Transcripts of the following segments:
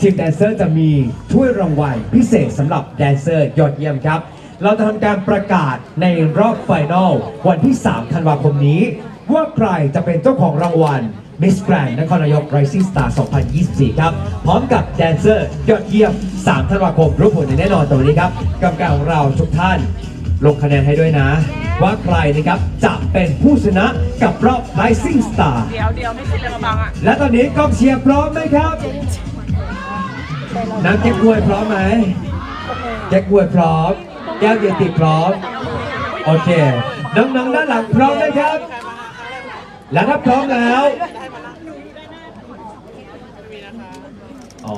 ทีมแดนเซอร์จะมีถ้วยรางวัลพิเศษสำหรับแดนเซอร์ยอดเยี่ยมครับ เราจะทำการประกาศในรอบไฟนอลวันที่ 3 ธันวาคมนี้ ว่าใครจะเป็นเจ้าของรางวัล Miss Grand นครนายก Rising Star 2024 ครับ พร้อมกับแดนเซอร์ยอดเยี่ยม 3 ธันวาคมรู้ผลอย่างแน่นอนตรงนี้ครับกรรมการของเราทุกท่านลงคะแนนให้ด้วยนะ ว่าใครนะครับจะเป็นผู้ชนะกับรอบ Rising Star เดี๋ยวเดี๋ยวไม่ใช่เรื่องบังอะ และตอนนี้กองเชียร์พร้อมไหมครับ น้ำเก๊กฮวยพร้อมไหมเก๊กฮวยพร้อม แก้วเยติพร้อม โอเค น้องๆด้านหลังพร้อมนะครับ และถ้าพร้อมแล้วอ๋อ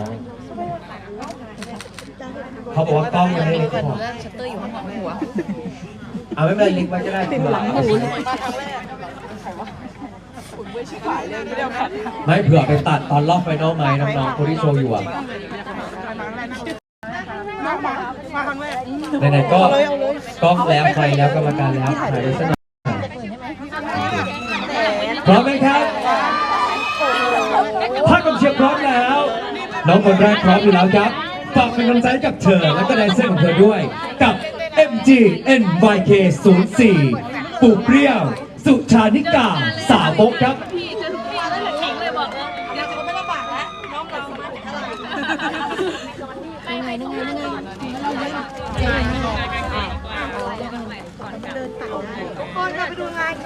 เขาบอกว่ากล้องยังไม่เล็กพอชัตเตอร์อยู่ข้างหลังหัว เอาไม่เป็นไรเล็กไว้ก็ได้เผื่อไม่เผื่อไปตัดตอนรอบไฟนอลไหมน้องๆคนที่โชว์อยู่อะมาครั้งแรก ไหนๆก็กล้องแล้วไฟแล้วกรรมการแล้วถ่ายไว้สักหน่อยพร้อมไหมครับ ถ้ากองเชียร์พร้อมแล้ว น้องคนแรกพร้อมอยู่แล้วครับฝากเป็นกำลังใจให้กับเธอและก็แดนเซอร์ของเธอด้วย กับ MG NYK 04 ปู่เปรี้ยว สุชานิกา สาวกครับ พี่จะทุกปีแล้วแข็งเลยบอกเลยเดี๋ยวจะไม่ลำบากแล้วน้องเรามาถึงเท่าไหร่ยังไงยังไงยังไง คนจะไป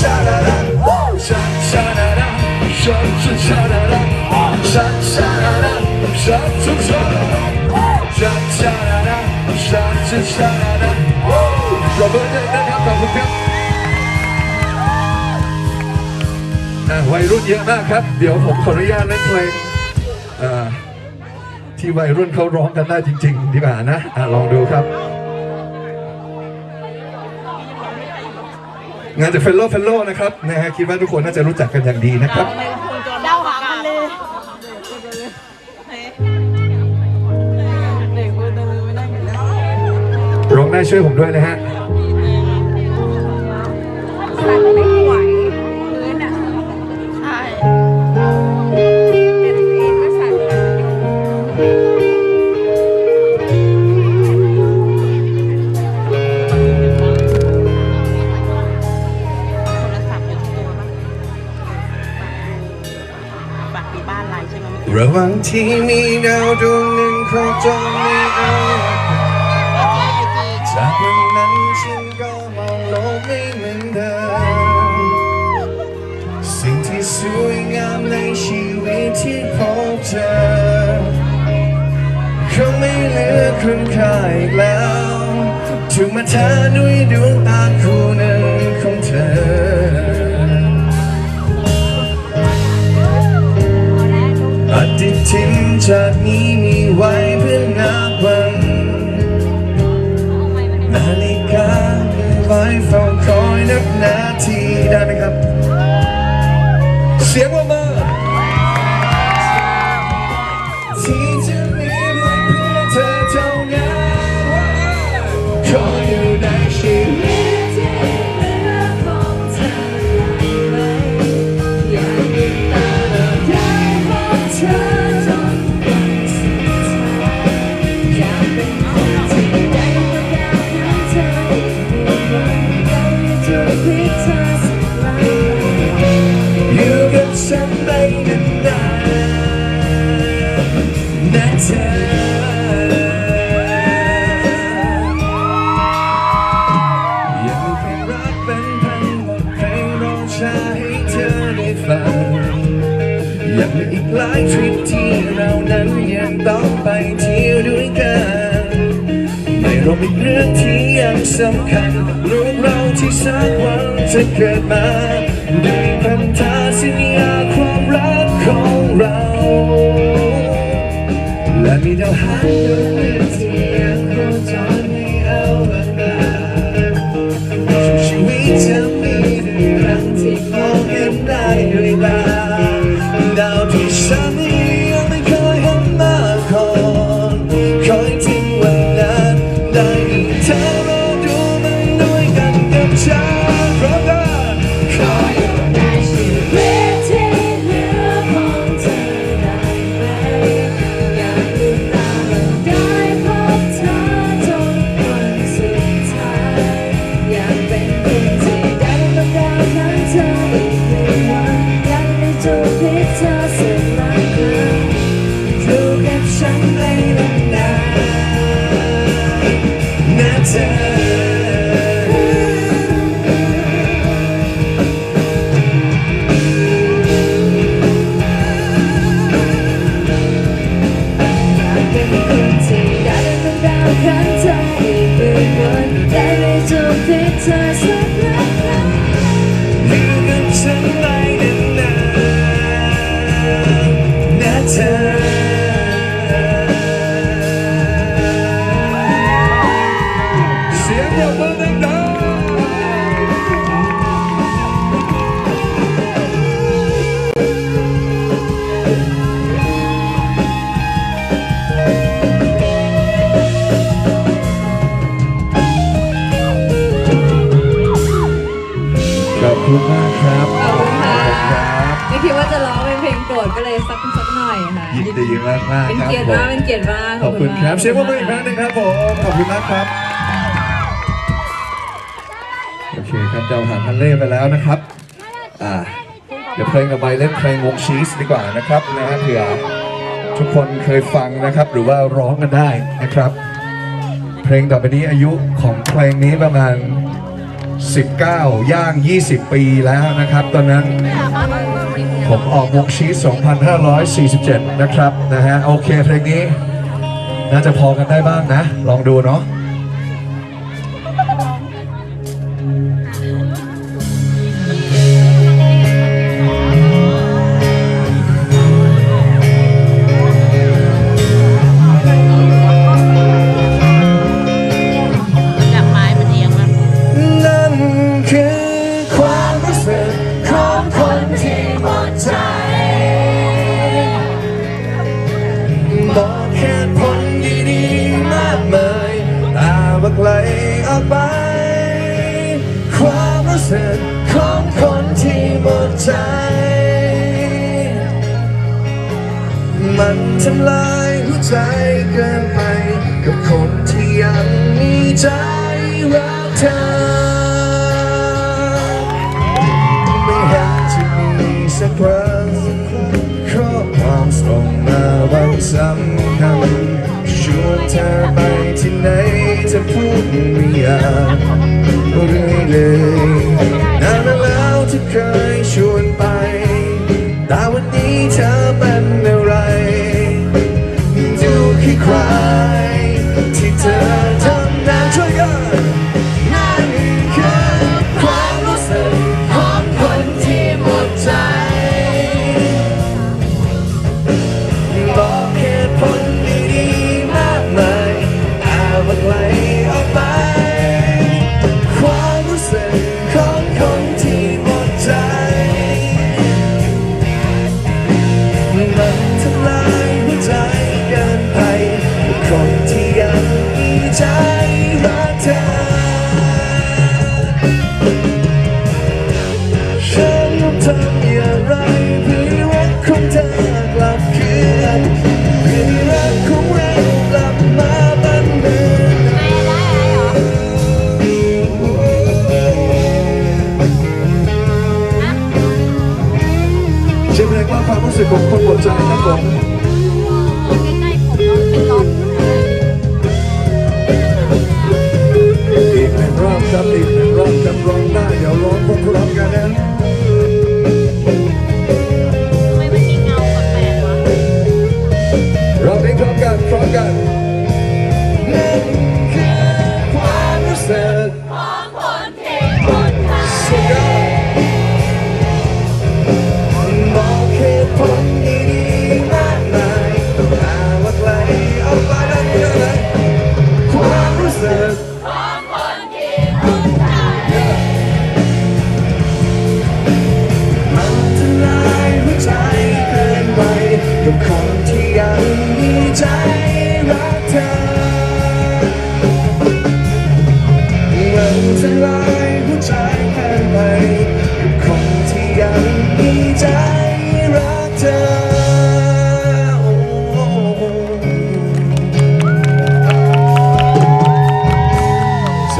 sha sha sha da da, sha sha da da, sha sha sha da da, sha sha da da, sha sha sha da da, sha sha da da, sha sha sha da da. ปรบมือด้วยนะครับขอบคุณครับวัยรุ่นเยอะมากครับ เดี๋ยวผมขออนุญาตเล่นเพลงที่วัยรุ่นเขาร้องกันได้จริง ๆ ดีกว่านะอะลองดูครับ งานจากเฟลโลเฟลโลนะครับนะฮะคิดว่าทุกคนน่าจะรู้จักกันอย่างดีนะครับเดาหากันเลยเด็กมือตะลือไม่ได้กันแล้วร้องได้ช่วยผมด้วยนะฮะ ที่มีดาวดวงหนึ่งคอยจ้องไม่เอาจากวันนั้นฉันก็มองโลกไม่เหมือนเดิมสิ่งที่สวยงามในชีวิตที่พบเจอคงไม่เหลือคุณค่าอีกแล้วถูกมาทาด้วยดวงตาคู่หนึ่งของเธอ ทินจากนี้มีไว้เพื่อนับวันนาฬิกาไว้เฝ้าคอยนับนาทีได้ไหมครับ เสียงว่า ก็เป็นเรื่องที่ยังสำคัญลูกเราที่สร้ากวันจะเกิดมาด้วยพันธสัญญาความรักของเรา และมีเดาวหาง say บขอบคุณค่ะครับไม่คิดว่าจะร้องเป็นเพลงโปรดก็เลยสักสักหน่อยค่ะยินดีมากมากเป็นครับเกียรติผมมากเป็นเกียรติมากขอบคุณครับมากเชียร์ว่ามืออีกครั้งหนึ่งครับผมขอบคุณมากครับโอเคครับเราหาทันเล่ไปแล้วนะครับอ่าเดี๋ยวเพลงกับใบเล่นเพลงวงชีสดีกว่านะครับนะฮะเผื่อทุกคนเคยฟังนะครับ หรือว่าร้องกันได้นะครับ เพลงต่อไปนี้อายุของเพลงนี้ประมาณ 19 ย่าง 20 ปีแล้วนะครับ ตอนนั้นผมออกวงชีส2547 นะครับนะฮะโอเคเพลงนี้ น่าจะพอกันได้บ้างนะ ลองดูเนาะ หมดใจ มันทำลายหัวใจเกินไป กับคนที่ยังมีใจรักเธอ ไม่เห็นจะมีสักครั้งข้อความส่งมาวันสำคัญชวนเธอไปที่ไหนเธอพูดไม่อยากเรื่อยเลย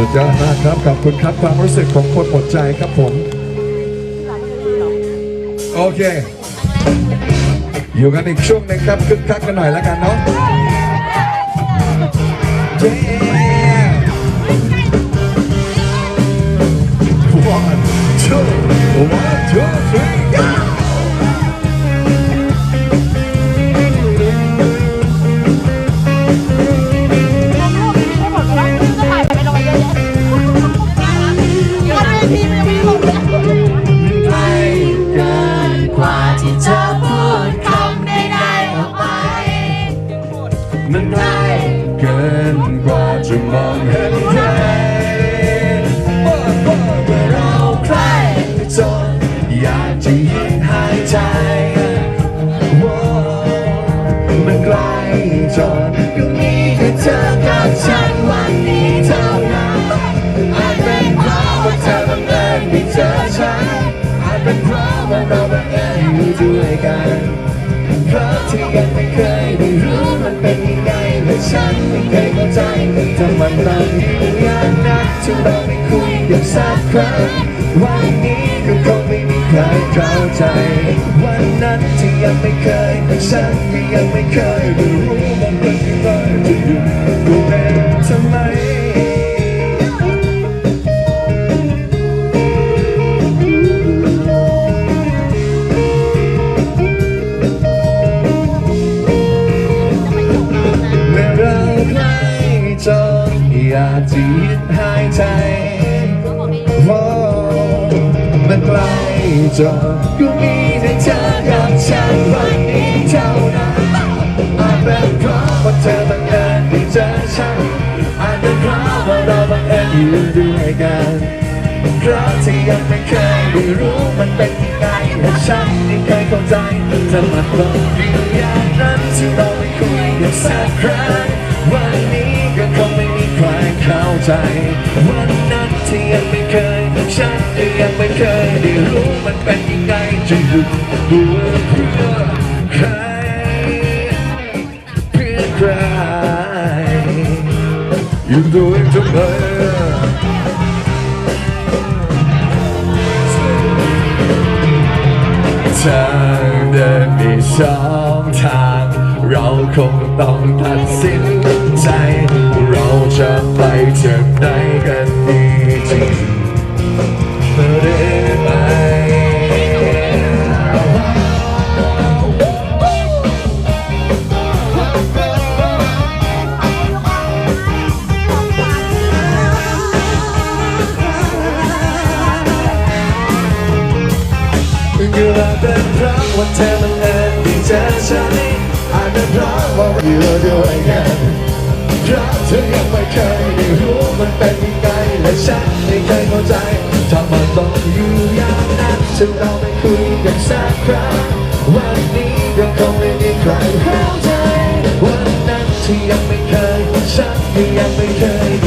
สุดยอดมากครับ ขอบคุณครับความรู้สึกของคนหมดใจครับผม โอเค อยู่กันอีกช่วงหนึ่งครับคึกคักกันหน่อยแล้วกันเนาะ Yeah One two one two จนพรุ่งนี้เจอฉันวันนี้เท่านั้นอาจเป็นเพราะว่าเธอบังเอิญได้เจอฉันอาจเป็นเพราะว่าเราบังเอิดูด้วยกันเพราะที่ยังไม่เคยได้รู้มันเป็นยังไงและฉันไม่เข้าใจมันมันต้องยู่นักที่เราไม่คุยกันสักครั้งวันนี้ก็คงไม่มีใครเข้าใจ วันนั้ที่ยังไม่เคยฉันก็ยังไม่เคยรู้ อยากจะหยุดหายใจโอ้มันใกล้จนก็มีแต่เธอกับฉันวันนี้เท่านั้นอาจเป็นเพราะว่าเธอ อาจเป็นเพราะว่าเราบังเอิญอยู่ด้วยกันเพราะที่ยังไม่เคยได้รู้มันเป็นยังไงและฉันไม่เคยเข้าใจแต่มันต้องอยู่อย่างนั้นที่เราไม่คุยกันสักครั้งวันนี้ก็คงไม่มีใครเข้าใจ วันนั้นที่ยังไม่เคยฉันก็ยังไม่เคยได้รู้มันเป็นยังไงจะอยู่ตัวเพื่อใคร อยู่ตัวเองทำไมทางเดินมีสองทางเราคงต้องตัดสินใจ เราจะไปถึงไหนกันดีจริง You are the drug what time and then you just show me I'm the drug what you are doing again รักเธอยังไม่เคยได้รู้มันเป็นยังไงและฉันไม่เคยเข้าใจทำไมต้องอยู่อย่างนั้นฉันเราไม่คุยกันสักครั้งวันนี้ยังคงไม่มีใครเข้าใจวันนั้นที่ยังไม่เคยฉันยังไม่เคย